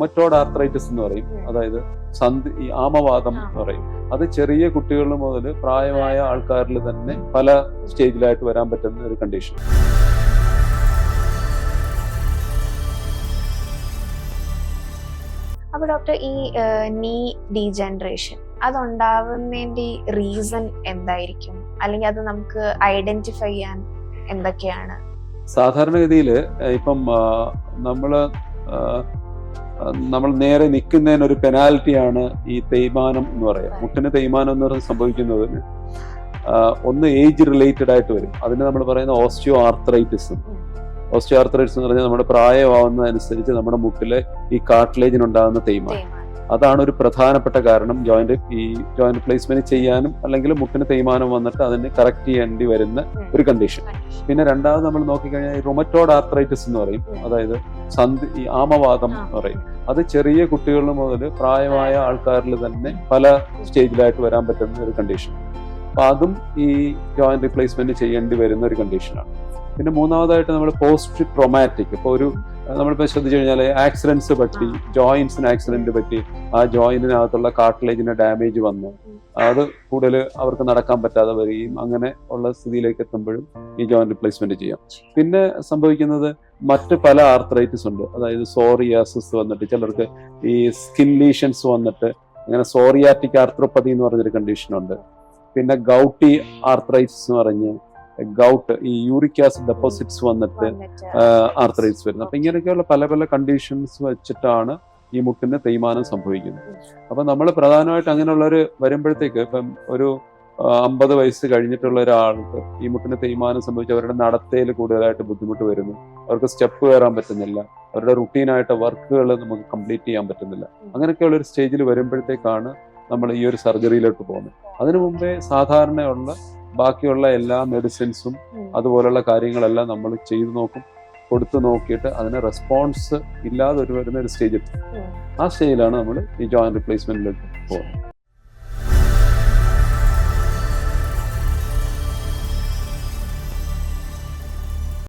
Rheumatoid arthritis എന്ന് പറയും. അതായത് സന്ധി ആമവാദം എന്ന് പറയും. അത് ചെറിയ കുട്ടികൾ മുതൽ പ്രായമായ ആൾക്കാരിൽ തന്നെ പല സ്റ്റേജിലായിട്ട് വരാൻ പറ്റുന്ന ഒരു കണ്ടീഷൻ അപ്പൊ ഡോക്ടർ ഈ നീ ഡീജനറേഷൻ അതുണ്ടാവുന്നതിന്റെ റീസൺ എന്തായിരിക്കും? അല്ലെങ്കിൽ അത് നമുക്ക് ഐഡന്റിഫൈ ചെയ്യാൻ എന്തൊക്കെയാണ്? സാധാരണഗതിയിൽ ഇപ്പം നമ്മൾ നമ്മൾ നേരെ നിൽക്കുന്നതിന് ഒരു പെനാൽറ്റിയാണ് ഈ തേയ്മാനം എന്ന് പറയുക. മുട്ടിന് തേയ്മാനം എന്ന് പറയുന്നത് സംഭവിക്കുന്നതിന് ഒന്ന് ഏജ് റിലേറ്റഡ് ആയിട്ട് വരും. അതിന് നമ്മൾ പറയുന്ന ഓസ്റ്റിയോ ആർത്രൈറ്റിസ് ഓസ്റ്റിയോ ആർത്രൈറ്റിസ് എന്ന് പറഞ്ഞാൽ നമ്മുടെ പ്രായമാവുന്നതനുസരിച്ച് നമ്മുടെ മുട്ടിലെ ഈ കാർട്ടിലേജിനുണ്ടാകുന്ന തേയ്മാനം. അതാണ് ഒരു പ്രധാനപ്പെട്ട കാരണം. ജോയിന്റ് ഈ ജോയിന്റ് പ്ലേസ്മെന്റ് ചെയ്യാനും അല്ലെങ്കിൽ മുട്ടിന് തേയ്മാനം വന്നിട്ട് അതിന് കറക്റ്റ് ചെയ്യേണ്ടി വരുന്ന ഒരു കണ്ടീഷൻ പിന്നെ രണ്ടാമത് നമ്മൾ നോക്കിക്കഴിഞ്ഞാൽ ഈ റൊമറ്റോഡ് ആർത്രൈറ്റിസ് എന്ന് പറയും. അതായത് സന്ധി ഈ ആമവാദം എന്ന് പറയും. അത് ചെറിയ കുട്ടികൾ മുതൽ പ്രായമായ ആൾക്കാരിൽ തന്നെ പല സ്റ്റേജിലായിട്ട് വരാൻ പറ്റുന്ന ഒരു കണ്ടീഷൻ അപ്പൊ അതും ഈ ജോയിന്റ് റിപ്ലേസ്മെന്റ് ചെയ്യേണ്ടി വരുന്ന ഒരു കണ്ടീഷനാണ് പിന്നെ മൂന്നാമതായിട്ട് നമ്മൾ പോസ്റ്റ് ട്രോമാറ്റിക് ഇപ്പോൾ ഒരു നമ്മളിപ്പോൾ ശ്രദ്ധിച്ചു കഴിഞ്ഞാൽ ആക്സിഡൻസ് പറ്റി ജോയിൻസിന് ആക്സിഡന്റ് പറ്റി ആ ജോയിന്റിനകത്തുള്ള കാർട്ടിലേജിന് ഡാമേജ് വന്നു. അത് കൂടുതൽ അവർക്ക് നടക്കാൻ പറ്റാതെ വരികയും അങ്ങനെ ഉള്ള സ്ഥിതിയിലേക്ക് എത്തുമ്പോഴും ഈ ജോയിന്റ് റിപ്ലേസ്മെന്റ് ചെയ്യാം. പിന്നെ സംഭവിക്കുന്നത് മറ്റ് പല ആർത്രൈറ്റിസ് ഉണ്ട്. അതായത് സോറിയാസിസ് വന്നിട്ട് ചിലർക്ക് ഈ സ്കിൻ ലീഷൻസ് വന്നിട്ട് അങ്ങനെ സോറിയാറ്റിക് ആർത്രോപ്പതി എന്ന് പറഞ്ഞൊരു കണ്ടീഷൻ ഉണ്ട്. പിന്നെ ഗൗട്ടി ആർത്രൈറ്റിസ് എന്ന് പറഞ്ഞ് ഗൗട്ട് ഈ യൂറിക് ആസിഡ് ഡെപ്പോസിറ്റ്സ് വന്നിട്ട് ആർത്തറൈറ്റ്സ് വരുന്നത്. അപ്പൊ ഇങ്ങനെയൊക്കെയുള്ള പല പല കണ്ടീഷൻസ് വെച്ചിട്ടാണ് ഈ മുട്ടിന് തേയ്മാനം സംഭവിക്കുന്നത്. അപ്പൊ നമ്മൾ പ്രധാനമായിട്ട് അങ്ങനെയുള്ളവർ വരുമ്പോഴത്തേക്ക് ഇപ്പം ഒരു അമ്പത് വയസ്സ് കഴിഞ്ഞിട്ടുള്ള ഒരാൾക്ക് ഈ മുട്ടിന് തേയ്മാനം സംഭവിച്ച് അവരുടെ നടത്തയിൽ കൂടുതലായിട്ട് ബുദ്ധിമുട്ട് വരുന്നു. അവർക്ക് സ്റ്റെപ്പ് കയറാൻ പറ്റുന്നില്ല. അവരുടെ റുട്ടീനായിട്ട് വർക്കുകൾ നമുക്ക് കംപ്ലീറ്റ് ചെയ്യാൻ പറ്റുന്നില്ല. അങ്ങനെയൊക്കെയുള്ള ഒരു സ്റ്റേജിൽ വരുമ്പോഴത്തേക്കാണ് നമ്മൾ ഈ ഒരു സർജറിയിലോട്ട് പോകുന്നത്. അതിനു മുമ്പേ സാധാരണയുള്ള ബാക്കിയുള്ള എല്ലാ മെഡിസിൻസും അതുപോലുള്ള കാര്യങ്ങളെല്ലാം നമ്മൾ ചെയ്തു നോക്കും കൊടുത്തു നോക്കിയിട്ട് അതിന് റെസ്പോൺസ് ഇല്ലാതെ ഒരു വരുന്ന ഒരു സ്റ്റേജ് എത്തും ആ സ്റ്റേജിലാണ് നമ്മൾ ഈ ജോയിന്റ് റിപ്ലേസ്മെന്റിലേക്ക് പോകുന്നത്